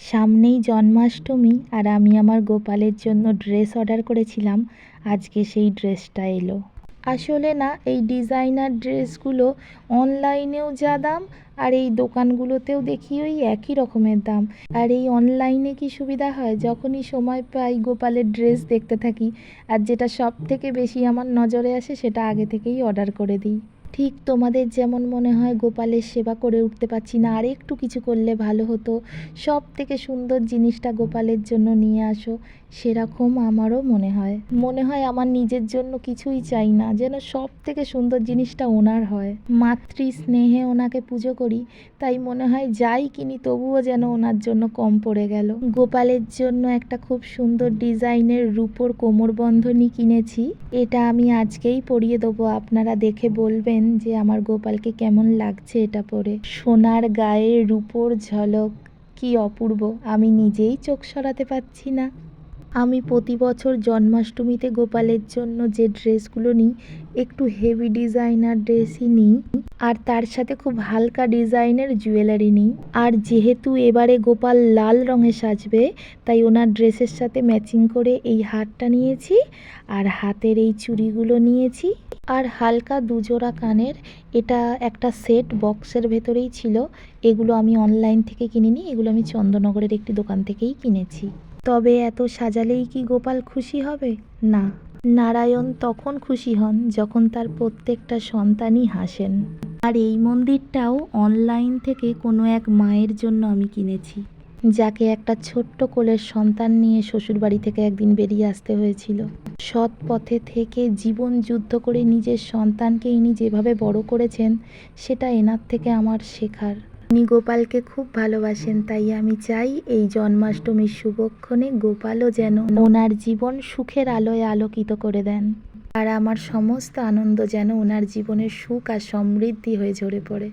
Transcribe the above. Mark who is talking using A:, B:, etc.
A: সামনেই জন্মাষ্টমী আর আমি আমার গোপালের জন্য ড্রেস অর্ডার করেছিলাম। আজকে সেই ড্রেসটা এলো। আসলে না, এই ডিজাইনার ড্রেসগুলো অনলাইনেও যা দাম আর এই দোকানগুলোতেও দেখি ওই একই রকমের দাম। আর এই অনলাইনে কি সুবিধা হয়? যখনই সময় পাই গোপালের ড্রেস দেখতে থাকি, আর যেটা সব থেকে বেশি আমার নজরে আসে সেটা আগে থেকেই অর্ডার করে দিই। ঠিক তোমাদের যেমন মনে হয় গোপালের সেবা করে উঠতে পারছি না। আর একটু কিছু করলে ভালো হতো। সব থেকে সুন্দর জিনিসটা গোপালের জন্য নিয়ে আসো, সেরকম আমারও মনে হয়। মনে হয় আমার নিজের জন্য কিছুই চাই না, যেন সব থেকে সুন্দর জিনিসটা ওনার হয়। মাতৃ স্নেহে ওনাকে পুজো করি, তাই মনে হয় যাই কিনি তবুও যেন ওনার জন্য কম পড়ে গেল। গোপালের জন্য একটা খুব সুন্দর ডিজাইনের রূপোর কোমরবন্ধনী কিনেছি, এটা আমি আজকেই পরিয়ে দেবো। আপনারা দেখে বলবেন যে, আমার গোপালকে কেমন লাগছে এটা পরে সোনার গায়ে রূপোর ঝলক কি অপূর্ব। আমি নিজেই চোখ সরাতে পারছি না। আমি প্রতি বছর জন্মাষ্টমীতে গোপালের জন্য যে ড্রেসগুলো নিই, একটু হেভি ডিজাইনার ড্রেসই নিই, আর তার সাথে খুব হালকা ডিজাইনের জুয়েলারি নিই। আর যেহেতু এবারে গোপাল লাল রঙে সাজবে, তাই ওনার ড্রেসের সাথে ম্যাচিং করে এই হারটা নিয়েছি, আর হাতের এই চুড়িগুলো নিয়েছি। আর হালকা দুজোড়া কানের, এটা একটা সেট বক্সের ভেতরেই ছিল। এগুলো আমি অনলাইন থেকে কিনিনি, এগুলো আমি চন্দননগরের একটি দোকান থেকেই কিনেছি। তবে এত সাজালেই কি গোপাল খুশি হবে? না। নারায়ণ তখন খুশি হন যখন তার প্রত্যেকটা সন্তানই হাসেন। আর এই মন্দিরটাও অনলাইন থেকে কোনো এক মায়ের জন্য আমি কিনেছি। যাকে একটা ছোট্ট কোলের সন্তান নিয়ে শ্বশুরবাড়ি থেকে একদিন বেরিয়ে আসতে হয়েছিল। সৎ পথে থেকে জীবন যুদ্ধ করে নিজের সন্তানকে ইনি যেভাবে বড় করেছেন, সেটা এনার থেকে আমার শেখার। উনি গোপালকে খুব ভালোবাসেন, তাই আমি চাই এই জন্মাষ্টমীর শুভক্ষণে গোপালও যেন ওনার জীবন সুখের আলোয় আলোকিত করে দেন। আর আমার সমস্ত আনন্দ যেন ওনার জীবনের সুখ আর সমৃদ্ধি হয়ে ঝরে পড়ে।